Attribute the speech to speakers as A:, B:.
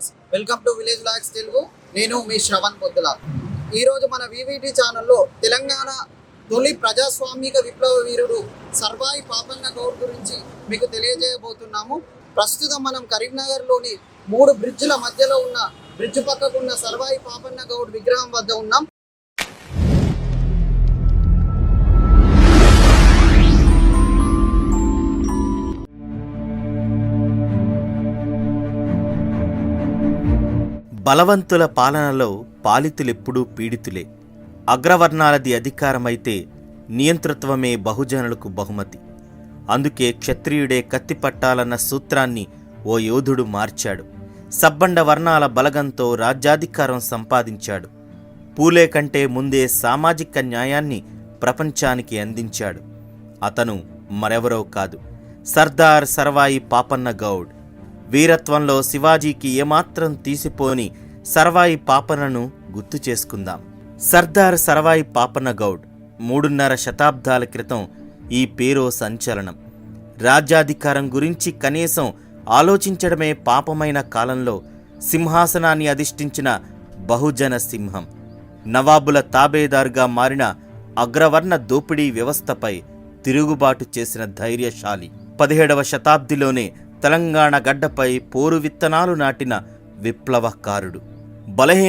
A: Friends welcome to village locks Telugu. నేను మీ శ్రవణ్ పొద్దుల. ఈరోజు మన వివిటి ఛానల్లో తెలంగాణ తొలి ప్రజాస్వామిక విప్లవ వీరుడు సర్వాయి పాపన్న గౌడ్ గురించి మీకు తెలియజేయబోతున్నాము. ప్రస్తుతం మనం కరీంనగర్లోని మూడు బ్రిడ్జ్ల మధ్యలో ఉన్న బ్రిడ్జ్ పక్కకున్న సర్వాయి పాపన్న గౌడ్ విగ్రహం వద్ద ఉన్నాం.
B: బలవంతుల పాలనలో పాలితులెప్పుడూ పీడితులే. అగ్రవర్ణాలది అధికారమైతే నియంతృత్వమే బహుజనులకు బహుమతి. అందుకే క్షత్రియుడే కత్తి పట్టాలన్న సూత్రాన్ని ఓ యోధుడు మార్చాడు. సబ్బండ వర్ణాల బలగంతో రాజ్యాధికారం సంపాదించాడు. పూలే కంటే ముందే సామాజిక న్యాయాన్ని ప్రపంచానికి అందించాడు. అతను మరెవరో కాదు. సర్దార్ సర్వాయి పాపన్న గౌడ్. వీరత్వంలో శివాజీకి ఏమాత్రం తీసిపోని సర్వాయి పాపనను గుర్తు చేసుకుందాం. సర్దార్ సర్వాయి పాపన గౌడ్ మూడున్నర శతాబ్దాల క్రితం ఈ పేరో సంచలనం. రాజ్యాధికారం గురించి కనీసం ఆలోచించడమే పాపమైన కాలంలో సింహాసనాన్ని అధిష్ఠించిన బహుజన సింహం. నవాబుల తాబేదారుగా మారిన అగ్రవర్ణ దోపిడీ వ్యవస్థపై తిరుగుబాటు చేసిన ధైర్యశాలి. పదిహేడవ శతాబ్దిలోనే తెలంగాణ గడ్డపై పోరు విత్తనాలు నాటిన విప్లవకారుడు. బలహీన